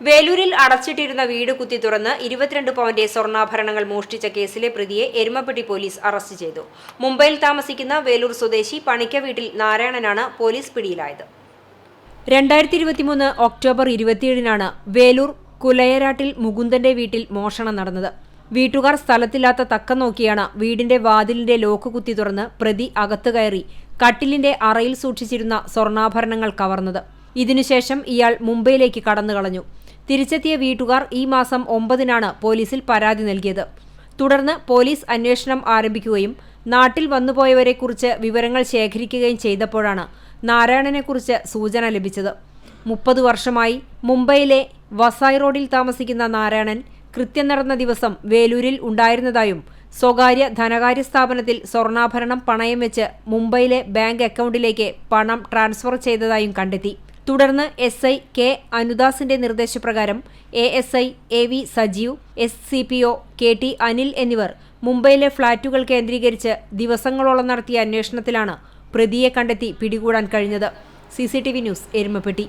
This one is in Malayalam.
വേലൂരിൽ അടച്ചിട്ടിരുന്ന വീട് കുത്തി തുറന്ന് ഇരുപത്തിരണ്ട് പവന്റെ സ്വർണാഭരണങ്ങൾ മോഷ്ടിച്ച കേസിലെ പ്രതിയെ എരുമപ്പെട്ടി പോലീസ് അറസ്റ്റ് ചെയ്തു. മുംബൈയിൽ താമസിക്കുന്ന വേലൂർ സ്വദേശി പണിക്ക വീട്ടിൽ നാരായണനാണ് പോലീസ് പിടിയിലായത്. രണ്ടായിരത്തി ഇരുപത്തിമൂന്ന് ഒക്ടോബർ ഇരുപത്തിയേഴിനാണ് വേലൂർ കുലയരാട്ടിൽ മുകുന്ദന്റെ വീട്ടിൽ മോഷണം നടന്നത്. വീട്ടുകാർ സ്ഥലത്തില്ലാത്ത തക്കം നോക്കിയാണ് വീടിന്റെ വാതിലിന്റെ ലോക്ക് കുത്തി തുറന്ന് പ്രതി അകത്തു കയറി കട്ടിലിന്റെ അറയിൽ സൂക്ഷിച്ചിരുന്ന സ്വർണാഭരണങ്ങൾ കവർന്നത്. ഇതിനുശേഷം ഇയാൾ മുംബൈയിലേക്ക് കടന്നുകളഞ്ഞു. തിരിച്ചെത്തിയ വീട്ടുകാർ ഈ മാസം ഒമ്പതിനാണ് പോലീസിൽ പരാതി നൽകിയത്. തുടർന്ന് പോലീസ് അന്വേഷണം ആരംഭിക്കുകയും നാട്ടിൽ വന്നുപോയവരെക്കുറിച്ച് വിവരങ്ങൾ ശേഖരിക്കുകയും ചെയ്തപ്പോഴാണ് നാരായണനെക്കുറിച്ച് സൂചന ലഭിച്ചത്. മുപ്പത് വർഷമായി മുംബൈയിലെ വസായ് റോഡിൽ താമസിക്കുന്ന നാരായണൻ കൃത്യം നടന്ന ദിവസം വേലൂരിൽ ഉണ്ടായിരുന്നതായും സ്വകാര്യ ധനകാര്യ സ്ഥാപനത്തിൽ സ്വർണാഭരണം പണയം വെച്ച് മുംബൈയിലെ ബാങ്ക് അക്കൗണ്ടിലേക്ക് പണം ട്രാൻസ്ഫർ ചെയ്തതായും കണ്ടെത്തി. തുടർന്ന് എസ് ഐ കെ അനുദാസിന്റെ നിർദ്ദേശപ്രകാരം A S I A V Sajeev S C P O K T Anil എന്നിവർ മുംബൈയിലെ ഫ്ളാറ്റുകൾ കേന്ദ്രീകരിച്ച് ദിവസങ്ങളോളം നടത്തിയ അന്വേഷണത്തിലാണ് പ്രതിയെ കണ്ടെത്തി പിടികൂടാൻ കഴിഞ്ഞത്. C C T V news Erumapetty.